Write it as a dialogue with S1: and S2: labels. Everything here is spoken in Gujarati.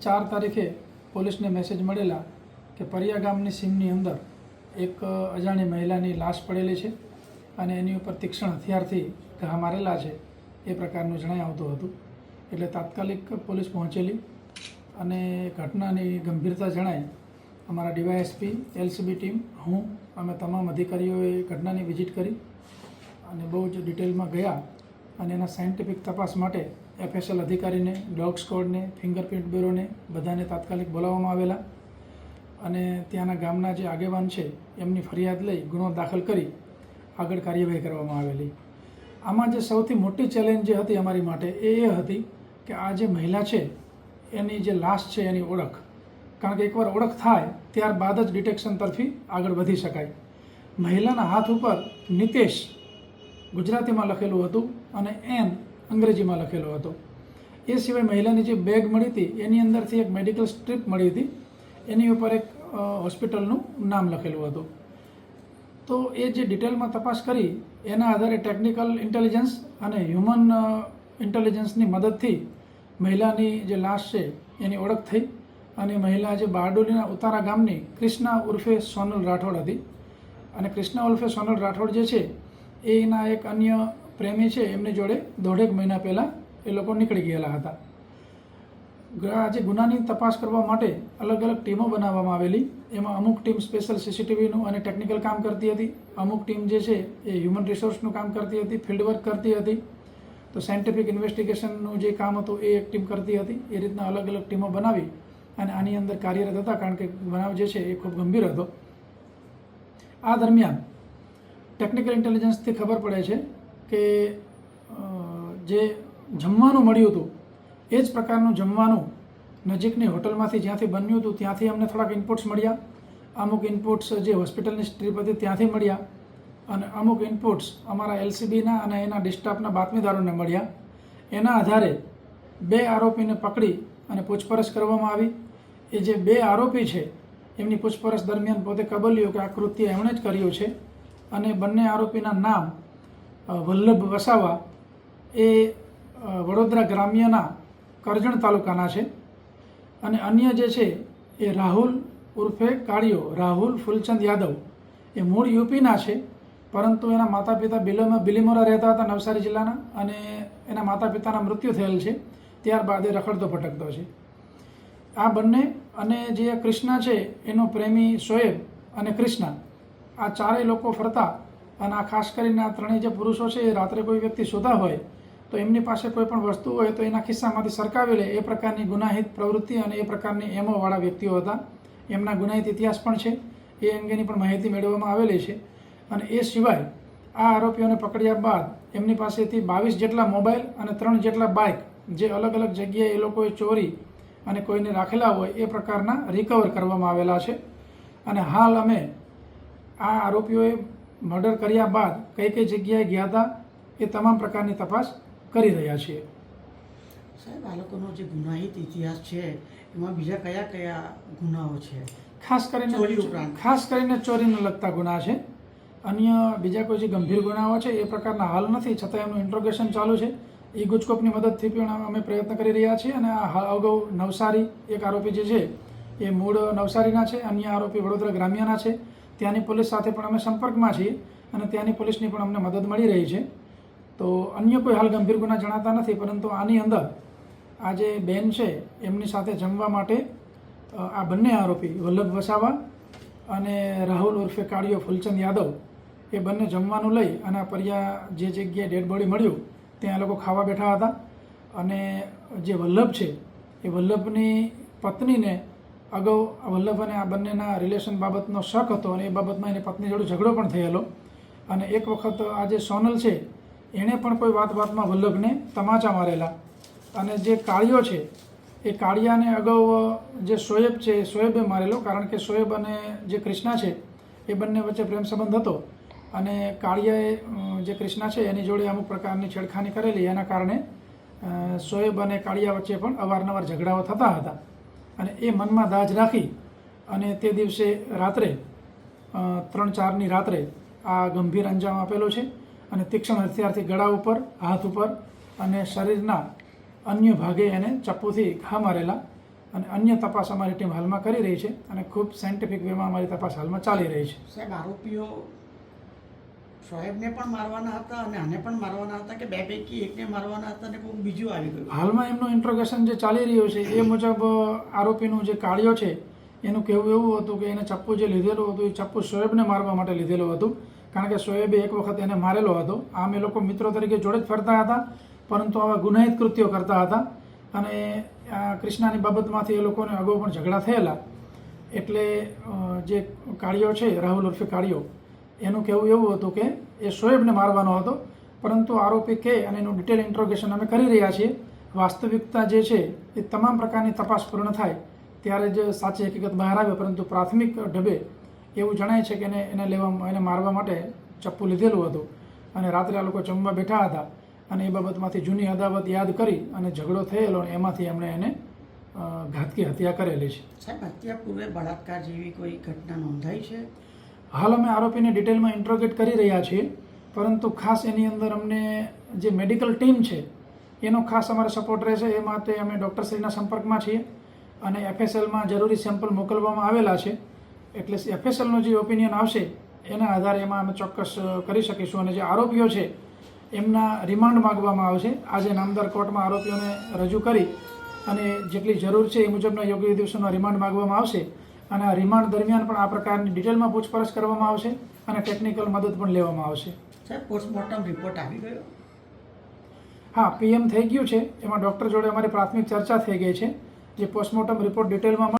S1: ચાર તારીખે પોલીસને મેસેજ મળેલા કે પરિયા ગામની સીમની અંદર એક અજાણી મહિલાની લાશ પડેલી છે અને એની ઉપર તીક્ષ્ણ હથિયારથી ઘા મારેલા છે એ પ્રકારનું જણાઈ આવતું હતું. એટલે તાત્કાલિક પોલીસ પહોંચેલી અને ઘટનાની ગંભીરતા જણાઈ અમારા ડીવાયએસપી, એલસીબી ટીમ, હું, અમે તમામ અધિકારીઓએ ઘટનાની વિઝિટ કરી અને બહુ જ ડિટેલમાં ગયા અને એના સાયન્ટિફિક તપાસ માટે એફએસએલ અધિકારીને, ડોગ સ્કોડને ફિંગરપ્રિન્ટ બ્યુરોને બધાને તાત્કાલિક બોલાવવામાં આવેલા અને ત્યાંના ગામના જે આગેવાન છે, એમની ફરિયાદ લઈ ગુનો દાખલ કરી આગળ કાર્યવાહી કરવામાં આવેલી. આમાં જે સૌથી મોટી ચેલેન્જ જે હતી અમારી માટે એ એ હતી કે આ જે મહિલા છે, એની જે લાશ છે, એની ઓળખ. કારણ કે એકવાર ઓળખ થાય, ત્યારબાદ જ ડિટેક્શન તરફી આગળ વધી શકાય. મહિલાના હાથ ઉપર નિતેશ ગુજરાતીમાં લખેલું હતું અને એન અંગ્રેજીમાં લખેલો હતો. એ સિવાય મહિલાની જે બેગ મળી હતી, એની અંદરથી એક મેડિકલ સ્ટ્રીપ મળી હતી. એની ઉપર એક હોસ્પિટલનું નામ લખેલું હતું. તો એ જે ડિટેલમાં તપાસ કરી, એના આધારે ટેકનિકલ ઇન્ટેલિજન્સ અને હ્યુમન ઇન્ટેલિજન્સની મદદથી મહિલાની જે લાશ છે, એની ઓળખ થઈ અને મહિલા જે બારડોલીના ઉતારા ગામની ક્રિષ્ના ઉર્ફે સોનલ રાઠોડ હતી. અને ક્રિષ્ના ઉર્ફે સોનલ રાઠોડ જે છે એના એક અન્ય પ્રેમી છે, એમની જોડે દોઢેક મહિના પહેલાં એ લોકો નીકળી ગયેલા હતા. આજે ગુનાની તપાસ કરવા માટે અલગ અલગ ટીમો બનાવવામાં આવેલી. એમાં અમુક ટીમ સ્પેશિયલ સીસીટીવીનું અને ટેકનિકલ કામ કરતી હતી. અમુક ટીમ જે છે, એ હ્યુમન રિસોર્સનું કામ કરતી હતી, ફિલ્ડ વર્ક કરતી હતી. તો સાયન્ટિફિક ઇન્વેસ્ટિગેશનનું જે કામ હતું, એ એક ટીમ કરતી હતી. એ રીતના અલગ અલગ ટીમો બનાવી અને આની અંદર કાર્યરત હતા, કારણ કે બનાવ જે છે, એ ખૂબ ગંભીર હતો. આ દરમિયાન ટેકનિકલ ઇન્ટેલિજન્સથી ખબર પડે છે કે જે જમવાનું મળ્યું હતું, એ જ પ્રકારનું જમવાનું નજીકની હોટલમાંથી જ્યાંથી બન્યું હતું, ત્યાંથી અમને થોડાક ઇનપુટ્સ મળ્યા. અમુક ઇનપુટ્સ જે હોસ્પિટલની સ્ટ્રીપ હતી ત્યાંથી મળ્યા અને અમુક ઇનપુટ્સ અમારા એલસીબીના અને એના ડિસ્ટાફના બાતમીદારોને મળ્યા. એના આધારે બે આરોપીને પકડી અને પૂછપરછ કરવામાં આવી. એ જે બે આરોપી છે, એમની પૂછપરછ દરમિયાન પોતે કબલ્યો કે આ કૃત્ય એમણે જ કર્યું છે અને બંને આરોપીના નામ વલ્લભ વસાવા એ વડોદરા ગ્રામ્યના કરજણ તાલુકાના છે. અને અન્ય જે છે એ રાહુલ ઉર્ફે કાળિયો, રાહુલ ફૂલચંદ યાદવ એ મૂળ યુપીના છે. પરંતુ એના માતા પિતા બિલોમાં બિલીમોરા રહેતા હતા નવસારી જિલ્લાના અને એના માતા પિતાના મૃત્યુ થયેલ છે. ત્યારબાદ એ રખડતો ભટકતો છે. આ બંને અને જે કૃષ્ણ છે એનો પ્રેમી શોએબ અને કૃષ્ણ, આ ચારેય લોકો ફરતા અને આ ખાસ કરીને આ ત્રણેય જે પુરુષો છે, એ રાત્રે કોઈ વ્યક્તિ સુતા હોય, તો એમની પાસે કોઈ પણ વસ્તુ હોય, તો એના ખિસ્સામાંથી સરકાવી લે. એ પ્રકારની ગુનાહિત પ્રવૃત્તિ અને એ પ્રકારની એમોવાળા વ્યક્તિઓ હતા. એમના ગુનાહિત ઇતિહાસ પણ છે. એ અંગેની પણ માહિતી મેળવવામાં આવેલી છે. અને એ સિવાય આ આરોપીઓને પકડ્યા બાદ એમની પાસેથી બાવીસ જેટલા મોબાઈલ અને ત્રણ જેટલા બાઇક, જે અલગ અલગ જગ્યાએ એ લોકોએ ચોરી અને કોઈને રાખેલા હોય, એ પ્રકારના રિકવર કરવામાં આવેલા છે. અને હાલ અમે આ આરોપીઓએ મર્ડર કર્યા બાદ કઈ કઈ જગ્યાએ ગયા હતા એ તમામ પ્રકારની તપાસ કરી રહ્યા છીએ.
S2: સાહેબ આ લોકોનો જે ગુનાહિત ઇતિહાસ છે એમાં બીજા કયા કયા ગુનાઓ છે?
S1: ખાસ કરીને. ખાસ કરીને ચોરીને લગતા ગુના છે. અન્ય બીજા કોઈ જે ગંભીર ગુનાઓ છે એ પ્રકારના હાલ નથી છતાં એમનું ઇન્ટ્રોગેશન ચાલુ છે. એ ગુજકોપની મદદથી પણ અમે પ્રયત્ન કરી રહ્યા છીએ અને આ અગાઉ નવસારી એક આરોપી જે છે એ મૂળ નવસારીના છે, અન્ય આરોપી વડોદરા ગ્રામ્યના છે. ત્યાંની પોલીસ સાથે પણ અમે સંપર્કમાં છીએ અને ત્યાંની પોલીસની પણ અમને મદદ મળી રહી છે. તો અન્ય કોઈ હાલ ગંભીર ગુના જણાતા નથી, પરંતુ આની અંદર આ જે બેન છે, એમની સાથે જમવા માટે આ બંને આરોપી, વલ્લભ વસાવા અને રાહુલ ઉર્ફે કાળિયો ફૂલચંદ યાદવ, એ બંને જમવાનું લઈ અને પરિયા જે જગ્યાએ ડેડ બોડી મળ્યું, ત્યાં એ લોકો ખાવા બેઠા હતા. અને જે વલ્લભ છે, એ વલ્લભની પત્નીને અગાઉ વલ્લભ અને આ બંનેના રિલેશન બાબતનો શક હતો અને એ બાબતમાં એની પત્ની જોડે ઝઘડો પણ થયેલો. અને એક વખત આ જે સોનલ છે, એણે પણ કોઈ વાત વાતમાં વલ્લભને તમાચા મારેલા. અને જે કાળિયો છે, એ કાળિયાને અગાઉ જે શોએબ છે, એ શોએબે મારેલો, કારણ કે શોએબ અને જે કૃષ્ણા છે, એ બંને વચ્ચે પ્રેમ સંબંધ હતો. અને કાળિયાએ જે કૃષ્ણા છે, એની જોડે અમુક પ્રકારની છેડખાની કરેલી, એના કારણે શોએબ અને કાળિયા વચ્ચે પણ અવારનવાર ઝઘડાઓ થતા હતા. અને એ મનમાં દાજ રાખી અને તે દિવસે રાત્રે ત્રણ ચારની રાત્રે આ ગંભીર અંજામ આપેલો છે અને તીક્ષ્ણ હથિયારથી ગળા ઉપર, હાથ ઉપર અને શરીરના અન્ય ભાગે એને ચપ્પુથી ઘા મારેલા અને અન્ય તપાસ અમારી ટીમ હાલમાં કરી રહી છે અને ખૂબ સાયન્ટિફિક વેમાં અમારી તપાસ હાલમાં ચાલી રહી છે.
S2: સાહેબ, આરોપીઓ શોએબને પણ મારવાના હતા અને આને પણ મારવાના હતા કે બે પૈકી એકને મારવાના હતા અને કોઈ બીજું આવી ગયું.
S1: હાલમાં એમનું ઇન્ટ્રોગેશન જે ચાલી રહ્યું છે, એ મુજબ આરોપીનું જે કાર્યો છે, એનું કહેવું એવું હતું કે એને ચપ્પુ જે લીધેલું હતું, એ ચપ્પુ શોએબને મારવા માટે લીધેલું હતું. કારણ કે શોએબે એક વખત એને મારેલો હતો. આમ એ લોકો મિત્રો તરીકે જોડે જ ફરતા હતા, પરંતુ આવા ગુનાહિત કૃત્યો કરતા હતા. અને આ ક્રિષ્નાની બાબતમાંથી એ લોકોને અગાઉ પણ ઝઘડા થયેલા. એટલે જે કાળિયો છે, રાહુલ ઉર્ફે કાળિયો એનું કહેવું એવું હતું કે એ શોએબને મારવાનો હતો, પરંતુ આરોપી કે અને એનું ડિટેલ ઇન્ટ્રોગેશન અમે કરી રહ્યા છીએ. વાસ્તવિકતા જે છે એ તમામ પ્રકારની તપાસ પૂર્ણ થાય ત્યારે જ સાચી હકીકત બહાર આવે, પરંતુ પ્રાથમિક ઢબે એવું જણાય છે કે એને એને લેવા એને મારવા માટે ચપ્પુ લીધેલું હતું. અને રાત્રે આ લોકો જમવા બેઠા હતા અને એ બાબતમાંથી જૂની અદાવત યાદ કરી અને ઝઘડો થયેલો એમાંથી એમણે એને ઘાતકી હત્યા કરેલી છે.
S2: સાહેબ હત્યા પૂર્વે બળાત્કાર જેવી કોઈ ઘટના નોંધાઈ છે?
S1: હાલ અમે આરોપીને ડિટેલમાં ઇન્ટ્રોગેટ કરી રહ્યા છીએ, પરંતુ ખાસ એની અંદર અમને જે મેડિકલ ટીમ છે, એનો ખાસ અમારે સપોર્ટ રહેશે. એ માટે અમે ડૉક્ટરશ્રીના સંપર્કમાં છીએ અને એફએસએલમાં જરૂરી સેમ્પલ મોકલવામાં આવેલા છે. એટલે એફએસએલનો જે ઓપિનિયન આવશે, એના આધારે એમાં અમે ચોક્કસ કરી શકીશું. અને જે આરોપીઓ છે, એમના રિમાન્ડ માગવામાં આવશે. આજે નામદાર કોર્ટમાં આરોપીઓને રજૂ કરી અને જેટલી જરૂર છે એ મુજબના યોગ્ય દિવસોના રિમાન્ડ માગવામાં આવશે. અને આ રિમાન્ડ દરમિયાન પણ આ પ્રકારની ડિટેલમાં પૂછપરછ કરવામાં આવશે અને ટેકનિકલ મદદ પણ લેવામાં આવશે.
S2: સાહેબ પોસ્ટમોર્ટમ રિપોર્ટ આવી ગયો?
S1: હા પીએમ થઈ ગયું છે. એમાં ડૉક્ટર જોડે અમારી પ્રાથમિક ચર્ચા થઈ ગઈ છે જે પોસ્ટમોર્ટમ રિપોર્ટ ડિટેલમાં